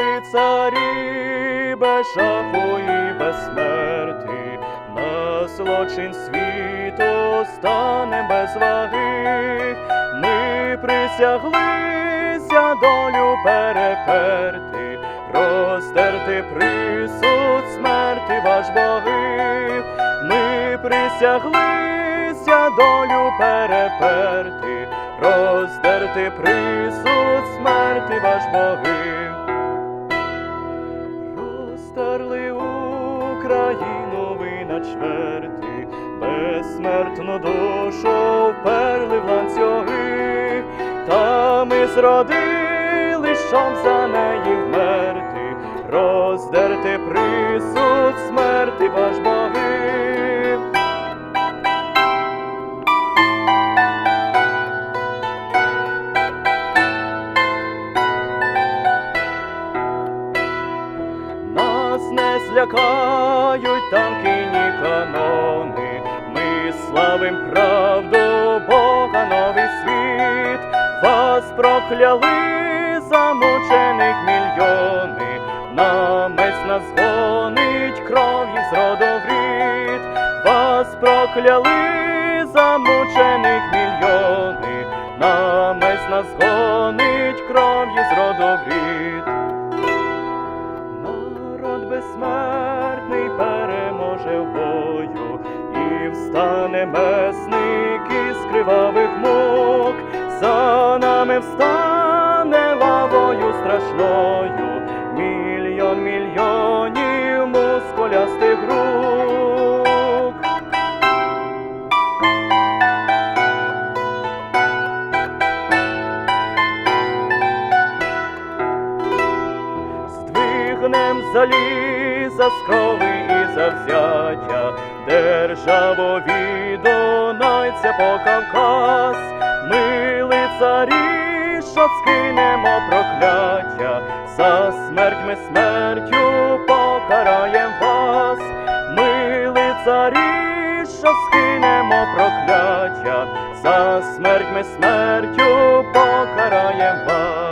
лицарі, без жаху і без смерти, на злочин світу стане без ваги. Ми присяглися долю переперти, роздерти присуд смерти ваш боги. Ми присяглися долю переперти, роздерти присуд Україну ви на чверти, безсмертну душу вперли в ланцюги, та ми зродили, щоб за неї вмерти, роздерти присуд смерти ваш боги. Нас не злякають танки, ні канони. Ми славим правду, Бога новий світ. Вас прокляли замучених мільйони. Намець нас гонить кров'ю з роду в рід. Вас прокляли замучених мільйони. Намець нас гонить кров'ю з роду в рід. Народ безсмертний переможе в бою, і встане месник із кривавих мук, за нами встане лавою страшною, мільйон мільйонів Здвигнем заліза з і завзяття, державу від Дунайця по Кавказ, ми лицарі, що скинемо прокляття, за смерть ми смертю покараєм вас, ми лицарі, що скинемо прокляття, за смерть ми смертю покараєм вас.